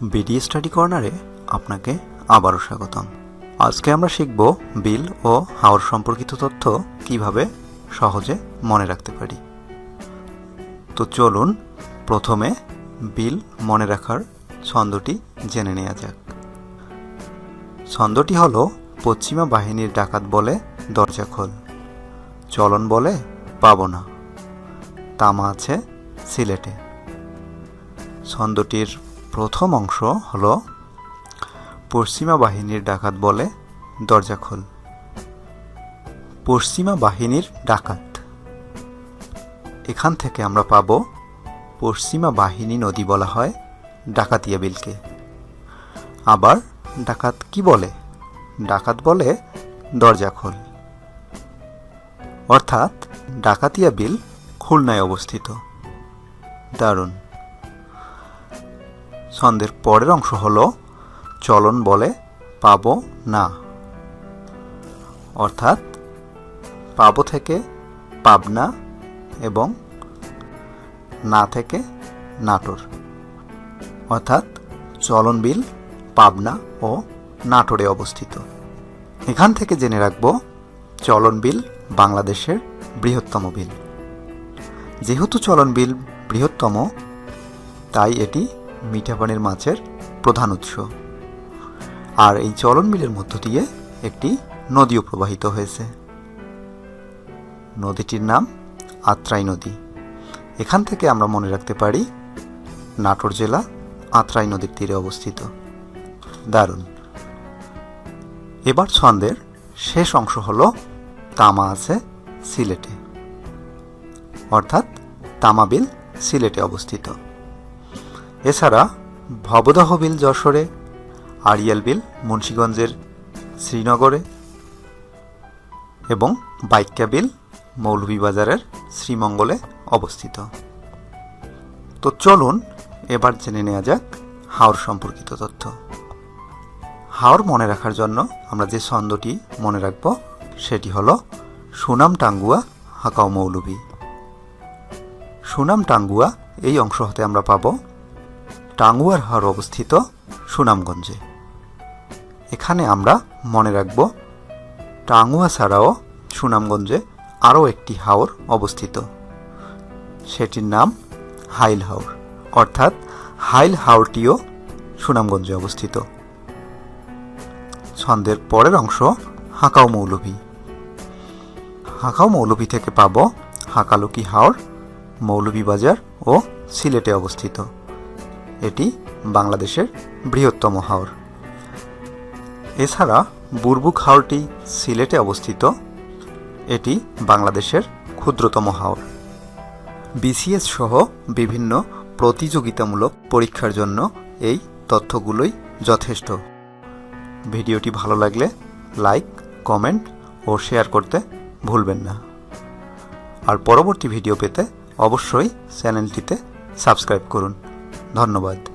BD study কর্নারে আপনাকে আবারও স্বাগতম। আজকে আমরা শিখব বিল ও হাওর সম্পর্কিত তথ্য কীভাবে সহজে মনে রাখতে পারি। তো চলুন প্রথমে বিল মনে রাখার ছন্দটি জেনে নেওয়া যাক। ছন্দটি হলো, পশ্চিমা বাহিনীর ডাকাত বলে দরজা খোল, চলন বলে পাবো না, তামা আছে সিলেটে। ছন্দটির প্রথম অংশ হলো, পশ্চিমা বাহিনীর ডাকাত বলে দরজা খোল। পশ্চিমা বাহিনীর ডাকাত। এখান থেকে আমরা পাবো, পশ্চিমা বাহিনী নদী বলা হয় ডাকাতিয়া বিলকে। আবার ডাকাত কি বলে? ডাকাত বলে দরজা খোল। অর্থাৎ ডাকাতিয়া বিল খুলনায় অবস্থিত। দারুণ। ছন্দের পরের অংশ হলো, চলন বলে পাব না। অর্থাৎ, পাবো থেকে পাবনা এবং না থেকে নাটোর। অর্থাৎ, চলন বিল পাবনা ও নাটোরে অবস্থিত। এখান থেকে জেনে রাখব, চলন বিল বাংলাদেশের বৃহত্তম বিল। যেহেতু চলন বিল বৃহত্তম, তাই এটি মিঠা পানির মাছের প্রধান উৎস। আর এই চলন বিলের মধ্য দিয়ে একটি নদীও প্রবাহিত হয়েছে। নদীটির নাম আত্রাই নদী। এখান থেকে আমরা মনে রাখতে পারি নাটোর জেলা আত্রাই নদীর তীরে অবস্থিত। দারুণ। এবার ছন্দের শেষ অংশ হলো তামা আছে সিলেটে। অর্থাৎ তামাবিল সিলেটে অবস্থিত। এছাড়া ভবদাহ বিল যশোরে, আড়িয়াল বিল মুন্সীগঞ্জের শ্রীনগরে এবং বাইক্যা বিল মৌলভীবাজারের শ্রীমঙ্গলে অবস্থিত। তো চলুন এবার জেনে নেওয়া যাক হাওর সম্পর্কিত তথ্য। হাওর মনে রাখার জন্য আমরা যে ছন্দটি মনে রাখব, সেটি হলো সুনাম টাঙ্গুয়া হাকাও মৌলভী। সুনাম টাঙ্গুয়া এই অংশ হতে আমরা পাব টাঙ্গুয়ার হাওর অবস্থিত সুনামগঞ্জে। এখানে আমরা মনে রাখব, টাঙ্গুয়া ছাড়াও সুনামগঞ্জে আরও একটি হাওর অবস্থিত। সেটির নাম হাইল হাওর, অর্থাৎ হাইল হাওরটিও সুনামগঞ্জে অবস্থিত। ছন্দের পরের অংশ হাঁকাও মৌলভী। হাঁকাও মৌলভী থেকে পাব হাঁকালুকি হাওর, মৌলভীবাজার ও সিলেটে অবস্থিত। এটি বাংলাদেশের বৃহত্তম হাওর। এছাড়া বুরবুক হাওরটি সিলেটে অবস্থিত। এটি বাংলাদেশের ক্ষুদ্রতম হাওর। বিসিএস সহ বিভিন্ন প্রতিযোগিতামূলক পরীক্ষার জন্য এই তথ্যগুলোই যথেষ্ট। ভিডিওটি ভালো লাগলে লাইক, কমেন্ট ও শেয়ার করতে ভুলবেন না। আর পরবর্তী ভিডিও পেতে অবশ্যই চ্যানেলটিতে সাবস্ক্রাইব করুন। ধন্যবাদ।